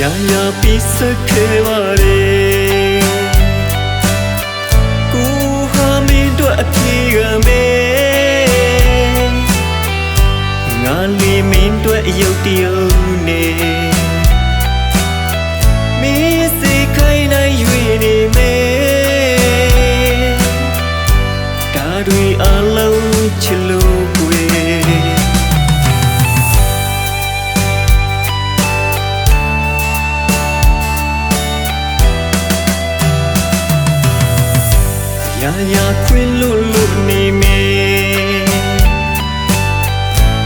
ရာရာပြီးစခဲ့ပါလေကိုဟာမင်းတို့အပြေကမဲငါလီမင်းတို့အယုတ်တယုတ်နေမင်းစိတ်ခိုင်းနိုင်ရွေနေမဲဒါတွေအ ရာရာခွင်လို့လို့နေမေ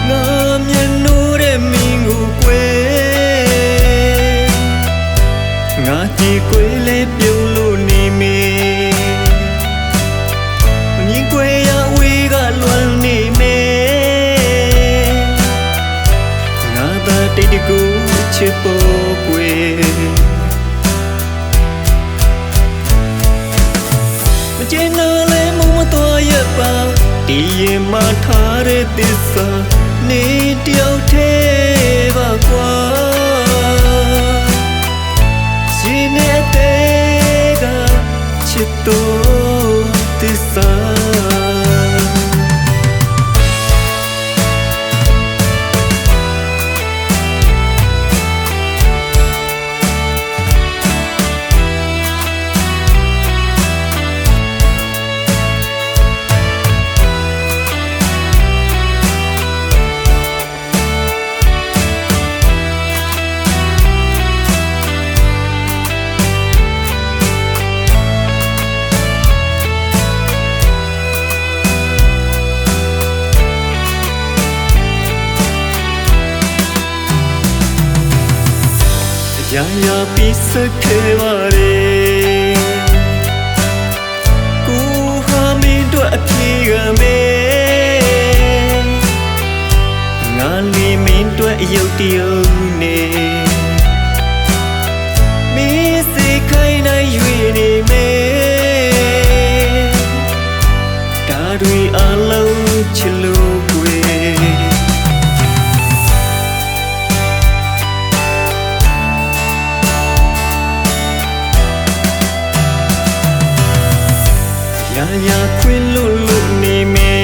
ငါမျက်နှိုးတဲ့မင်းကိုကွယ်ငါကြည့်ကွယ်လဲပြုံးလို့နေမေမြင်ကွယ်ရဝေးကလွမ်းနေမေငါသာတိတ်တကူချစ်ဖို့ကွယ် ဒီရင်မှထားတဲ့သစ္စာနေတယောက်သေးပါကွာ ရာရာပြီးစခဲ့ပါလေကိုဟာမင်းတို့အပြေကမဲငါလီမင်းတို့အယုတ်တယုတ်နေမင်းစိတ်ခိုင်းနိုင်ရွေနေမဲ ရာရာခွင်လို့လို့နေမေ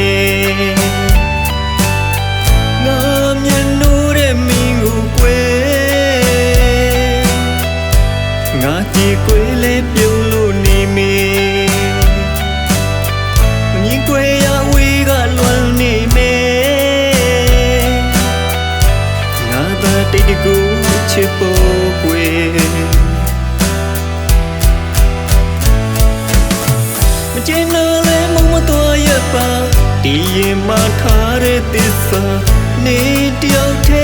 ငါမျက်နှိုးတဲ့မင်းကိုကွယ်ငါကြည့်ကွယ်လဲပြုံးလို့နေမေမြင်ကွယ်ရဝေးကလွမ်းနေမေငါသာတိတ်တကူချစ်ဖို့ကွယ် ကျင်းနာလဲမမတော်ရပါဒီရင်မှထားတဲ့သစ္စာနေတယောက်သေး